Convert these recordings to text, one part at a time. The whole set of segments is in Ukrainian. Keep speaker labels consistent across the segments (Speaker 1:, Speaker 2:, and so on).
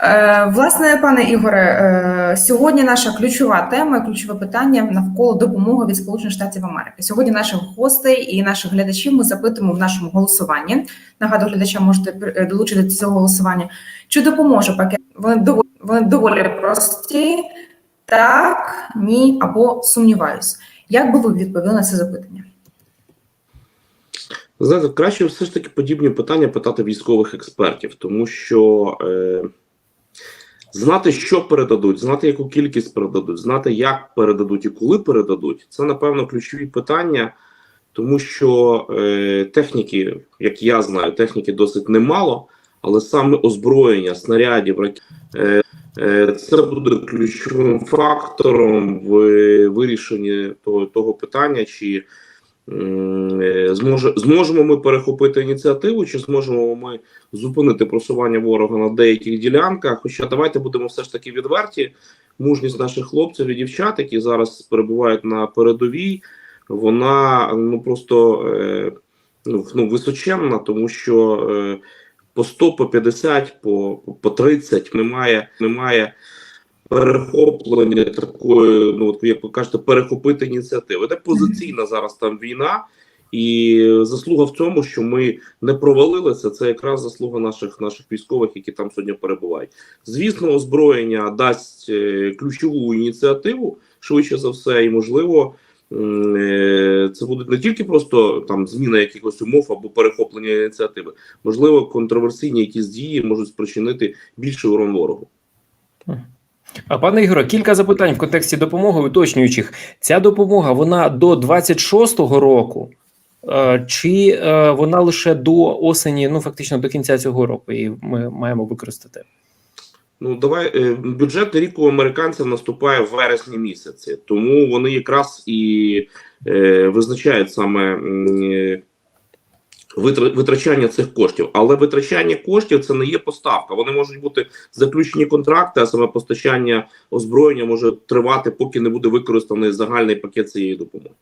Speaker 1: Е, Власне, пане Ігоре, е, сьогодні наша ключова тема, ключове питання навколо допомоги від Сполучених Штатів Америки. Сьогодні наших гостей і наших глядачів ми запитуємо в нашому голосуванні. Нагадую, глядачам можете е, долучити до цього голосування. Чи допоможе пакет? Вони доволі, вони доволі прості, так, ні або сумніваюсь. Як би ви відповіли на це запитання?
Speaker 2: Знаєте, краще все ж таки подібні питання питати військових експертів, тому що е, знати, що передадуть, знати, яку кількість передадуть, знати, як передадуть і коли передадуть, це напевно ключові питання, тому що е, техніки, як я знаю, техніки досить немало, але саме озброєння, снарядів, е, е, це буде ключовим фактором в вирішенні того, того питання, чи е, Зможе, зможемо ми перехопити ініціативу, чи зможемо ми зупинити просування ворога на деяких ділянках? Хоча давайте будемо все ж таки відверті. Мужність наших хлопців і дівчат, які зараз перебувають на передовій, вона ну просто е, ну, ну, височенна, тому що е, по 100, по 50, по, по 30 немає, немає перехоплення такої, ну от як ви кажете, перехопити ініціативи. Це позиційна зараз там війна, і заслуга в цьому, що ми не провалилися. Це якраз заслуга наших наших військових, які там сьогодні перебувають. Звісно, озброєння дасть е, ключову ініціативу швидше за все, і можливо. е, Це буде не тільки просто там зміна якихось умов або перехоплення ініціативи, можливо, контроверсійні якісь дії можуть спричинити більший урон ворогу.
Speaker 3: А пане Ігоре, кілька запитань в контексті допомоги уточнюючих. Ця допомога вона до 26-го року, чи е, вона лише до осені, ну фактично до кінця цього року, і ми маємо використати?
Speaker 2: Ну давай е, бюджетний рік у американців наступає в вересні місяці, тому вони якраз і е, визначають саме витрачання цих коштів. Але витрачання коштів це не є поставка. Вони можуть бути заключені контракти, а саме постачання озброєння може тривати, поки не буде використаний загальний пакет цієї допомоги.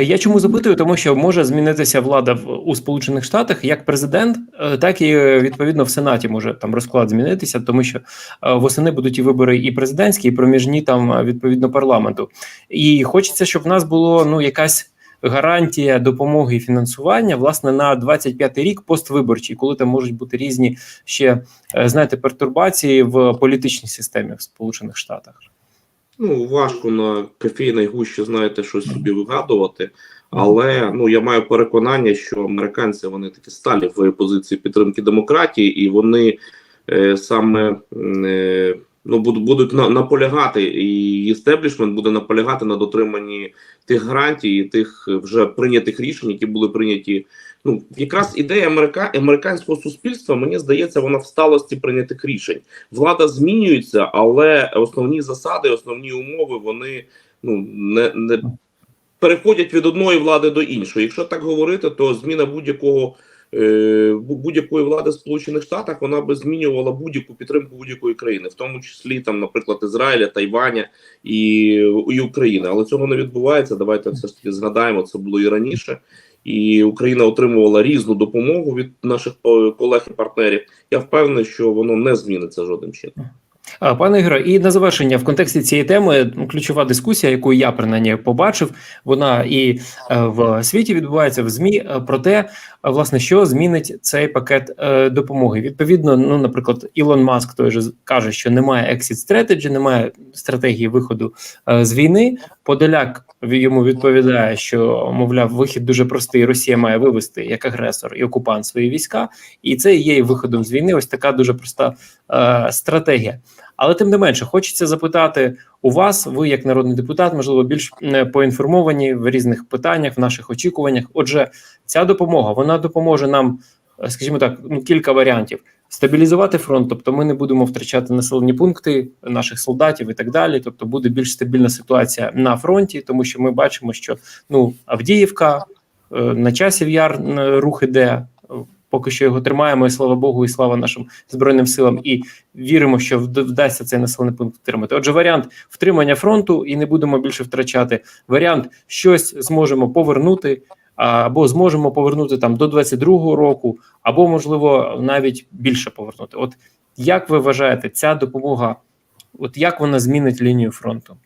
Speaker 3: Я чому запитую? Тому що може змінитися влада в у Сполучених Штатах як президент, е, так і е, відповідно в Сенаті може там розклад змінитися, тому що е, восени будуть і вибори і президентські, і проміжні там відповідно парламенту. І хочеться, щоб в нас було ну якась гарантія допомоги і фінансування власне на 25-й рік поствиборчий, коли там можуть бути різні ще е, знаєте пертурбації в політичній системі в Сполучених Штатах.
Speaker 2: Ну важко на кофейній гущі, знаєте, щось собі вигадувати. Але ну я маю переконання, що американці вони такі сталі в позиції підтримки демократії, і вони е, саме е, ну будуть будуть на, наполягати, і істеблішмент буде наполягати на дотриманні тих гарантій, і тих вже прийнятих рішень, які були прийняті. Ну якраз ідея америка, американського суспільства, мені здається, вона в сталості прийнятих рішень. Влада змінюється, але основні засади, основні умови вони ну не, не переходять від одної влади до іншої. Якщо так говорити, то зміна будь-якого е, бу- будь-якої влади Сполучених Штатах вона би змінювала будь-яку підтримку будь-якої країни, в тому числі там, наприклад, Ізраїля, Тайваня і, і України. Але цього не відбувається. Давайте все ж таки згадаємо, це було і раніше. І Україна отримувала різну допомогу від наших е, колег і партнерів. Я впевнений, що воно не зміниться жодним чином.
Speaker 3: Пане Ігоре, і на завершення в контексті цієї теми ну, ключова дискусія, яку я принаймні побачив, вона і е, в світі відбувається в змі е, про те, е, власне, що змінить цей пакет допомоги. Відповідно, ну, наприклад, Ілон Маск той же каже, що немає exit strategy, немає стратегії виходу з війни. Подоляк йому відповідає, що мовляв, вихід дуже простий. Росія має вивести як агресор і окупант свої війська, і це є виходом з війни. Ось така дуже проста стратегія. Але тим не менше, хочеться запитати у вас, ви як народний депутат, можливо, більш е, поінформовані в різних питаннях, в наших очікуваннях. Отже, ця допомога вона допоможе нам, е, скажімо так, ну кілька варіантів. Стабілізувати фронт, тобто ми не будемо втрачати населені пункти наших солдатів і так далі. Тобто буде більш стабільна ситуація на фронті, тому що ми бачимо, що ну Авдіївка е, на часів яр е, рух іде. Поки що його тримаємо, і слава Богу, і слава нашим збройним силам, і віримо, що вдасться цей населений пункт втримати. Отже, варіант втримання фронту і не будемо більше втрачати. Варіант щось зможемо повернути, або зможемо повернути там до 22-го року, або можливо навіть більше повернути. От Як ви вважаєте, ця допомога, от як вона змінить лінію фронту?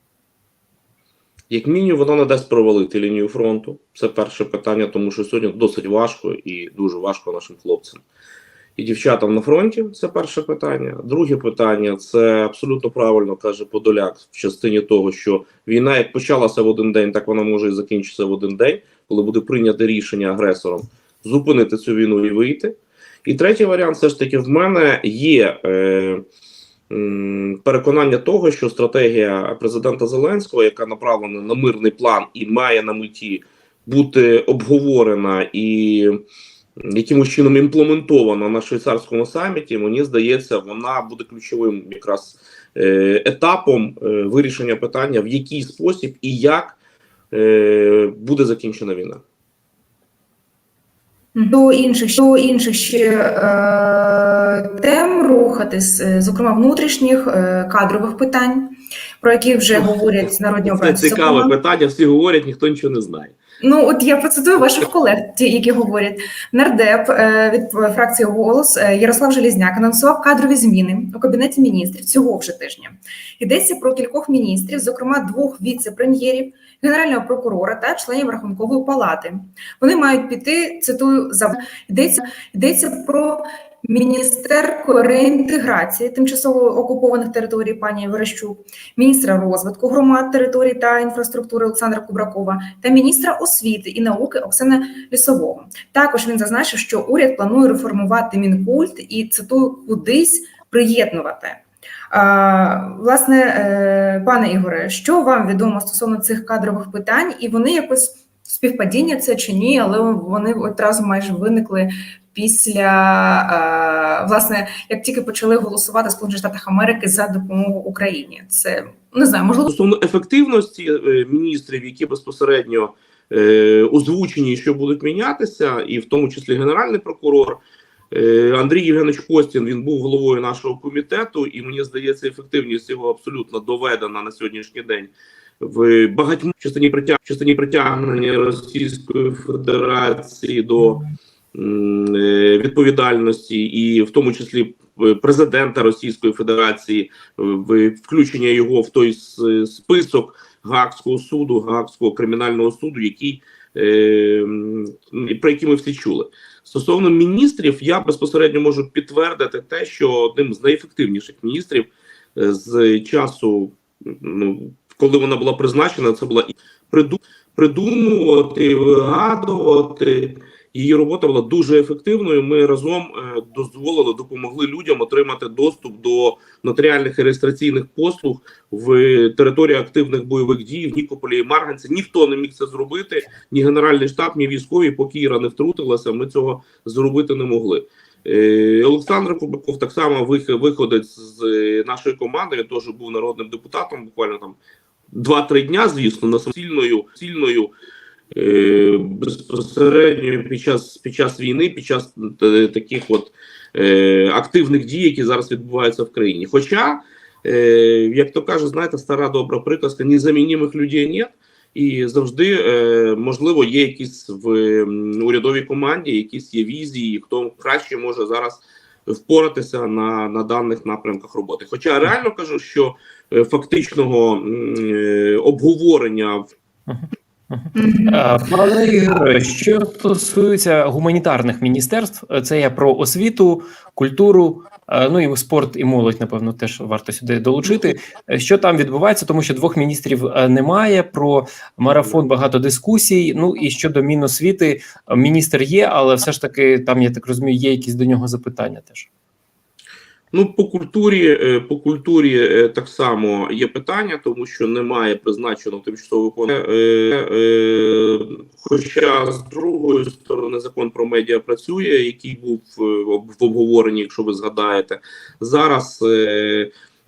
Speaker 2: Як мінімум, воно не дасть провалити лінію фронту. Це перше питання, тому що сьогодні досить важко і дуже важко нашим хлопцям і дівчатам на фронті. Це перше питання. Друге питання це абсолютно правильно каже Подоляк в частині того, що війна як почалася в один день, так вона може і закінчитися в один день, коли буде прийнято рішення агресором зупинити цю війну і вийти. І третій варіант, все ж таки, в мене є. Е, Переконання того, що стратегія президента Зеленського, яка направлена на мирний план і має на меті бути обговорена і якимось чином імплементована на швейцарському саміті, мені здається, вона буде ключовим якраз е, етапом е, вирішення питання, в який спосіб і як е, буде закінчена війна.
Speaker 1: До інших до інших ще е, тем рухатись, е, зокрема внутрішніх е, кадрових питань, про які вже говорять народні
Speaker 2: Це цікаве питання. Всі говорять, ніхто нічого не знає.
Speaker 1: Ну от я процитую ваших колег, ті, які говорять нардеп е, від фракції голос е, Ярослав Желізняк анонсував кадрові зміни у кабінеті міністрів цього вже тижня. Йдеться про кількох міністрів, зокрема двох віце-прем'єрів, генерального прокурора та членів рахункової палати. Вони мають піти. Цитую за йдеться йдеться про міністерку реінтеграції тимчасово окупованих територій пані Верещук, міністра розвитку громад територій та інфраструктури Олександра Кубракова та міністра освіти і науки Оксани Лісового. Також він зазначив, що уряд планує реформувати мінкульт і цитую кудись приєднувати. Власне, е, пане Ігоре, що вам відомо стосовно цих кадрових питань, і вони якось співпадіння це чи ні, але вони одразу майже виникли після власне, як тільки почали голосувати Сполучених Штатах Америки за допомогу Україні. Це не знаю, можливо.
Speaker 2: Стосовно ефективності е, міністрів, які безпосередньо е, озвучені, що будуть мінятися, і в тому числі генеральний прокурор Андрій Євгенович Костін. Він був головою нашого комітету, і мені здається, ефективність його абсолютно доведена на сьогоднішній день. В багатьох частині притяг частині притягнення Російської Федерації до е, відповідальності, і в тому числі е, президента Російської Федерації, е, в включення його в той список Гаагського суду, Гаагського кримінального суду, який е, про який ми всі чули. Стосовно міністрів, я безпосередньо можу підтвердити те, що одним з найефективніших міністрів е, з часу, ну коли вона була призначена, це була придумувати, вигадувати. Її робота була дуже ефективною. Ми разом е, дозволили, допомогли людям отримати доступ до нотаріальних і реєстраційних послуг в території активних бойових дій в Нікополі і Марганці. Ніхто не міг це зробити, ні генеральний штаб, ні військові, поки Іра не втрутилася. Ми цього зробити не могли. Е, Олександр Кубаков так само вих- виходець з е, нашої команди. Він теж був народним депутатом. Буквально там 2-3 дня, звісно, на сильною Безпосередньо під час під час війни, під час е, таких от е, активних дій, які зараз відбуваються в країні. Хоча, е, як то каже, знаєте, стара добра приказка, незамінімих людей нет, і завжди е, можливо є якісь в урядовій команді, якісь є візії, хто краще може зараз впоратися на, на даних напрямках роботи. Хоча реально кажу, що е, фактичного е, обговорення в
Speaker 3: Е, Пане Ігоре, що стосується гуманітарних міністерств, е, це я про освіту, культуру, е, ну і спорт і молодь, напевно, теж варто сюди долучити. Е, Що там відбувається, тому що двох міністрів е, немає. Про марафон багато дискусій. Ну і щодо Міносвіти, е, міністр є, але все ж таки там, я так розумію, є якісь до нього запитання теж.
Speaker 2: Ну, по культурі, е, по культурі е, так само є питання, тому що немає призначеного тимчасово виконання. Е, хоча з другої сторони закон про медіа працює, який був в обговоренні, якщо ви згадаєте. Зараз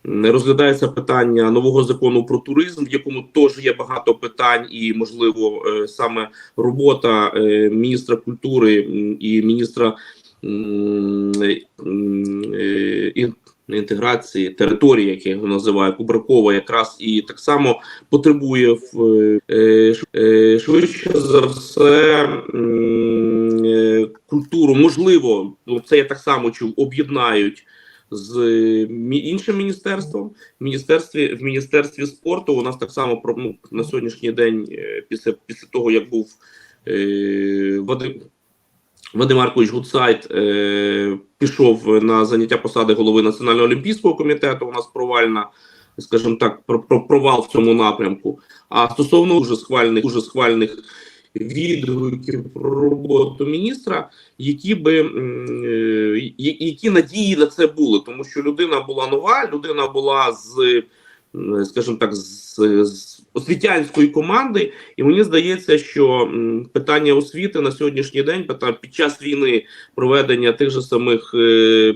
Speaker 2: розглядається питання нового закону про туризм, в якому теж є багато питань, і можливо саме робота міністра культури і міністра інтеграції території, як я його називаю, Кубракова, якраз і так само потребує е, е, швидше за все е, культуру. Можливо, це я так само чув, об'єднають з іншим міністерством. В міністерстві в міністерстві спорту у нас так само про ну, на сьогоднішній день, після після того як був е, Вадим. Вадим Маркович Гуцайт е, пішов на заняття посади голови Національного олімпійського комітету. У нас провальна, скажімо так, про, про провал в цьому напрямку. А стосовно дуже схвальних, дуже схвальних відгуків про роботу міністра, які би е, які надії на це були, тому що людина була нова, людина була з, скажімо так, з, з освітянської команди, і мені здається, що питання освіти на сьогоднішній день, під час війни проведення тих же самих. е,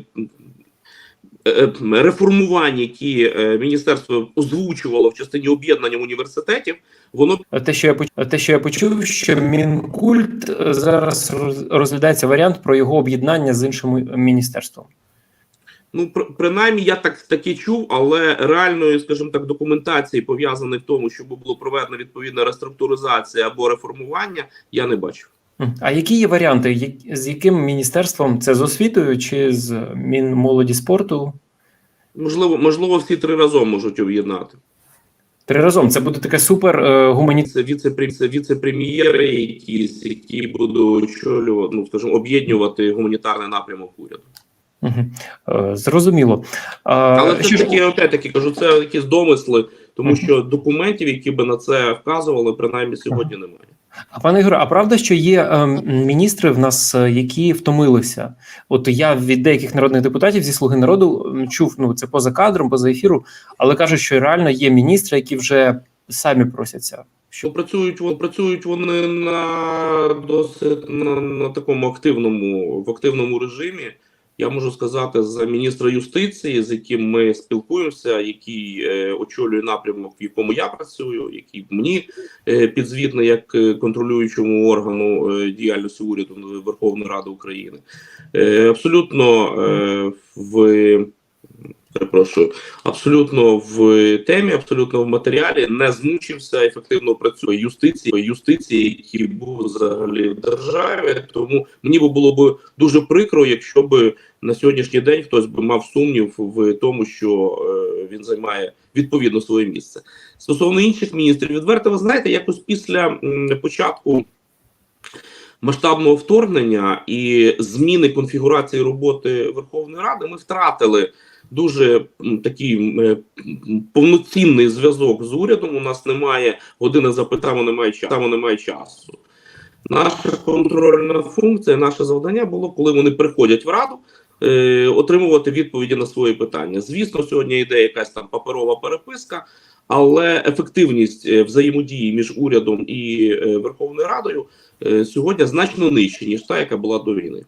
Speaker 2: е, Реформувань, які е, міністерство озвучувало в частині об'єднання університетів, воно
Speaker 3: Те, що я поч- те, що я почув, що мінкульт зараз роз- розглядається варіант про його об'єднання з іншим міністерством.
Speaker 2: Ну, при- принаймні, я так таки чув, але реальної, скажімо так, документації пов'язаної в тому, щоб було проведена відповідна реструктуризація або реформування, я не бачу.
Speaker 3: А які є варіанти? З яким міністерством? Це з освітою чи з Мінмолоді спорту?
Speaker 2: Можливо, можливо, всі три разом можуть об'єднати.
Speaker 3: Три разом. Це буде таке супер е, гуманітарне.
Speaker 2: Віце це віце-прем'єри, якісь, які будуть очолювати, ну скажімо, об'єднувати гуманітарний напрямок уряду.
Speaker 3: Е, Зрозуміло. А,
Speaker 2: Але
Speaker 3: що
Speaker 2: це
Speaker 3: ж-
Speaker 2: такі, опять таки кажу, це якісь домисли, тому що документів, які би на це вказували, принаймні сьогодні немає.
Speaker 3: А пане Ігоре, а правда, що є е, міністри в нас, е, які втомилися? От я від деяких народних депутатів зі слуги народу чув, ну це поза кадром, поза ефіру, але кажуть, що реально є міністри, які вже самі просяться.
Speaker 2: Що працюють вони працюють вони на досить на, на такому активному в активному режимі. Я можу сказати за міністра юстиції, з яким ми спілкуємося, який е, очолює напрямок, в якому я працюю, який мені е, підзвітний як е, контролюючому органу е, діяльності уряду Верховної Ради України. Е, абсолютно е, в перепрошую, абсолютно в темі, абсолютно в матеріалі, не змучився, ефективно працює юстиції, юстиції, які був взагалі в державі. Тому мені би було б дуже прикро, якщо б на сьогоднішній день хтось би мав сумнів в тому, що е, він займає відповідно своє місце. Стосовно інших міністрів, відверто, ви знаєте, якось після м, початку. Масштабного вторгнення і зміни конфігурації роботи Верховної Ради ми втратили дуже такий е, повноцінний зв'язок з урядом. У нас немає години запитань, немає часу. Немає часу. Наша контрольна функція, наше завдання було, коли вони приходять в раду, е, отримувати відповіді на свої питання. Звісно, сьогодні йде якась там паперова переписка, але ефективність е, взаємодії між урядом і Верховною Радою сьогодні значно нижче, ніж та, яка була до війни.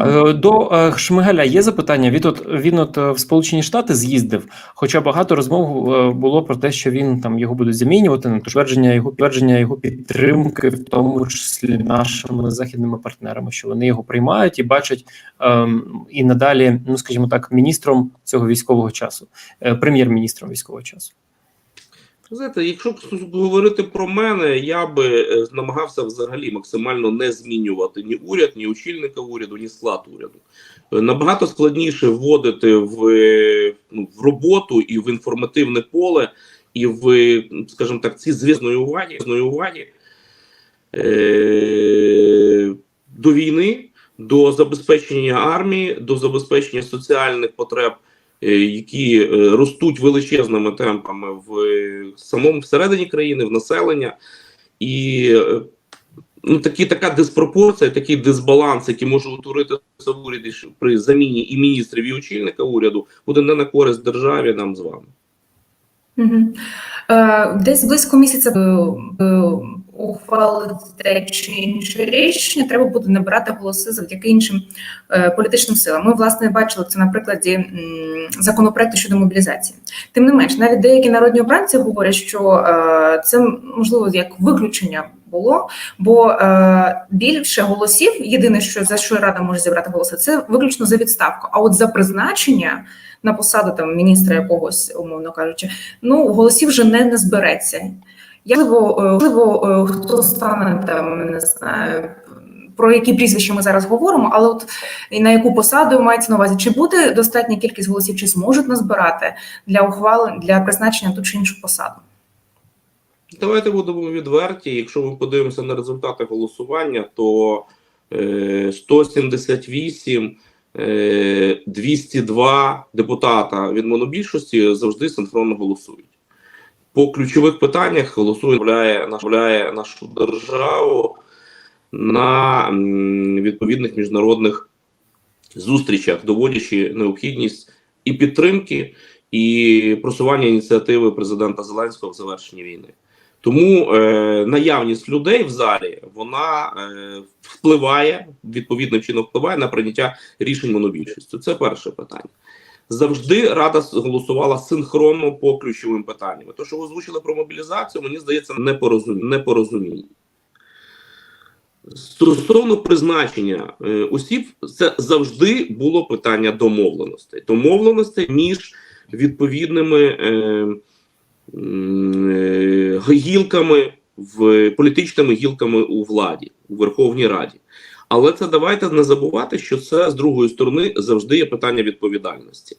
Speaker 3: Е, До е, Шмигаля є запитання. Він от він от е, в Сполучені Штати з'їздив. Хоча багато розмов було про те, що він там його будуть замінювати на твердження його твердження його підтримки, в тому числі нашими західними партнерами, що вони його приймають і бачать ем, і надалі, ну скажімо так, міністром цього військового часу, е, прем'єр-міністром військового часу.
Speaker 2: Знаєте, якщо говорити про мене, я би е, намагався взагалі максимально не змінювати ні уряд, ні очільника уряду, ні склад уряду. Е, Набагато складніше вводити в, ну, в роботу і в інформативне поле, і в, скажімо так, ці зв'язної уваги, уваги е, до війни, до забезпечення армії, до забезпечення соціальних потреб які е, ростуть величезними темпами в е, самому всередині країни, в населення, і е, ну, такі, така диспропорція, такий дисбаланс, який може утворитися в уряді при заміні і міністрів, і очільника уряду, буде не на користь державі нам з вами.
Speaker 1: Е, Десь близько місяця е, е, ухвалити чи інше рішення, треба буде набирати голоси завдяки іншим е, політичним силам. Ми власне бачили це на прикладі законопроекту щодо мобілізації. Тим не менш, навіть деякі народні обранці говорять, що е, це можливо як виключення було, бо е, більше голосів, єдине, що за що рада може зібрати голоси, це виключно за відставку. А от за призначення на посаду там міністра якогось, умовно кажучи, ну голосів вже не, не збереться. Можливо, е, е, хто стане там, не знаю, про які прізвища ми зараз говоримо, але от і на яку посаду мається на увазі? Чи буде достатня кількість голосів, чи зможуть назбирати для ухвалень для призначення ту чи іншу посаду?
Speaker 2: Давайте будемо відверті. Якщо ми подивимося на результати голосування, то е, 178, е, 202 депутата від монобільшості завжди синхронно голосують. По ключових питаннях голосує направляє нашу державу на відповідних міжнародних зустрічах, доводячи необхідність і підтримки, і просування ініціативи президента Зеленського в завершенні війни. Тому е, наявність людей в залі вона е, впливає відповідним чином впливає на прийняття рішень монобільшістю. Це перше питання. Завжди рада голосувала синхронно по ключовим питанням. То, що ви озвучили про мобілізацію, мені здається, непорозуміння. Стосовно призначення е, осіб, це завжди було питання домовленостей. Домовленостей між відповідними е, е, гілками в політичними гілками у владі у Верховній Раді. Але це давайте не забувати, що це з другої сторони завжди є питання відповідальності.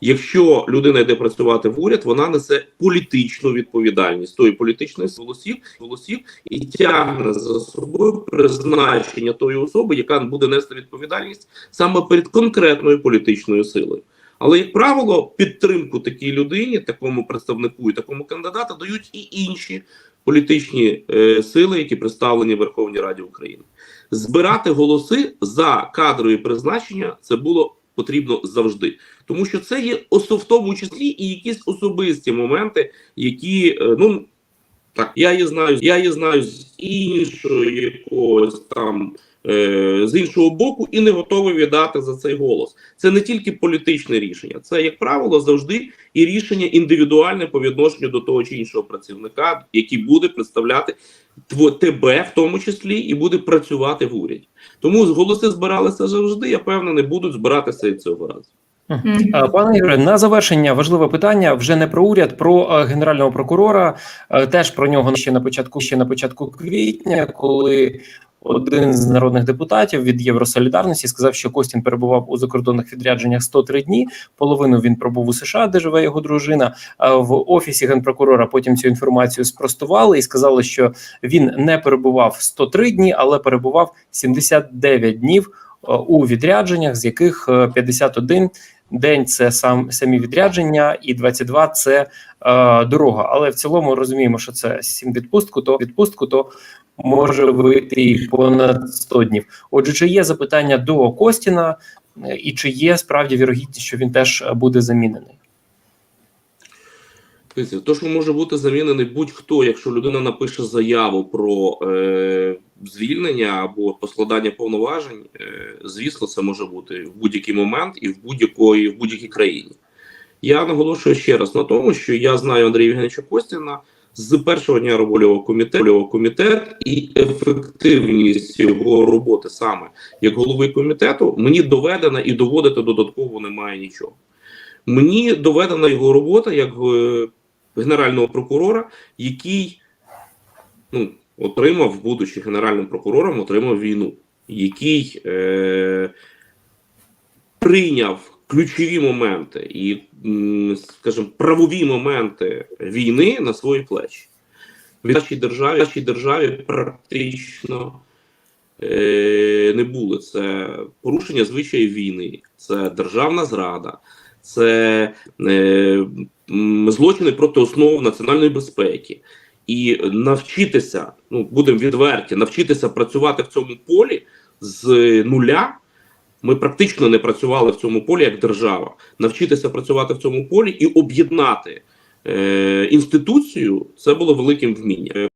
Speaker 2: Якщо людина йде працювати в уряд, вона несе політичну відповідальність тої політичної голосів, голосів і тягне за собою призначення тої особи, яка буде нести відповідальність саме перед конкретною політичною силою. Але, як правило, підтримку такій людині, такому представнику і такому кандидату дають і інші політичні е, сили, які представлені в Верховній Раді України. Збирати голоси за кадрові призначення це було потрібно завжди, тому що це є в тому числі і якісь особисті моменти, які е, ну так я її знаю, я її знаю з іншого якогось там. Е, З іншого боку, і не готовий віддати за цей голос. Це не тільки політичне рішення, це, як правило, завжди і рішення індивідуальне по відношенню до того чи іншого працівника, який буде представляти тво- тебе в тому числі і буде працювати в уряді. Тому голоси збиралися завжди. Я певний, будуть збиратися і цього разу.
Speaker 3: Е, Пане Ігоре, на завершення важливе питання вже не про уряд, про е, генерального прокурора. Теж про нього ще на початку, ще на початку квітня, коли один з народних депутатів від Євросолідарності сказав, що Костін перебував у закордонних відрядженнях 103 дні. Половину він пробув у США, де живе його дружина. В офісі генпрокурора потім цю інформацію спростували і сказали, що він не перебував 103 дні, але перебував 79 днів е, у відрядженнях, з яких е, 51 день це сам самі відрядження, і 22 – це е, дорога. Але в цілому розуміємо, що це 7 відпустку, то відпустку то може вийти понад 100 днів. Отже, чи є запитання до Костіна, і чи є справді вірогідність, що він теж буде замінений?
Speaker 2: То, що може бути замінений будь-хто, якщо людина напише заяву про е, звільнення або поскладання повноважень, е, звісно, це може бути в будь-який момент і в будь-якої в будь-якій країні. Я наголошую ще раз на тому, що я знаю Андрія Євгеновича Костіна з першого дня робочого комітету комітет і ефективність його роботи саме як голови комітету мені доведена і доводити додатково немає нічого. Мені доведена його робота як е, генерального прокурора, який ну, отримав, будучи генеральним прокурором, отримав війну, який е, прийняв ключові моменти і, скажімо, правові моменти війни на свої плечі. В нашій державі, нашій державі практично е, не було. Це порушення звичаїв війни, це державна зрада, це е, злочини проти основ національної безпеки. І навчитися, ну будемо відверті, навчитися працювати в цьому полі з нуля. Ми практично не працювали в цьому полі як держава. Навчитися працювати в цьому полі і об'єднати е, інституцію це було великим вмінням.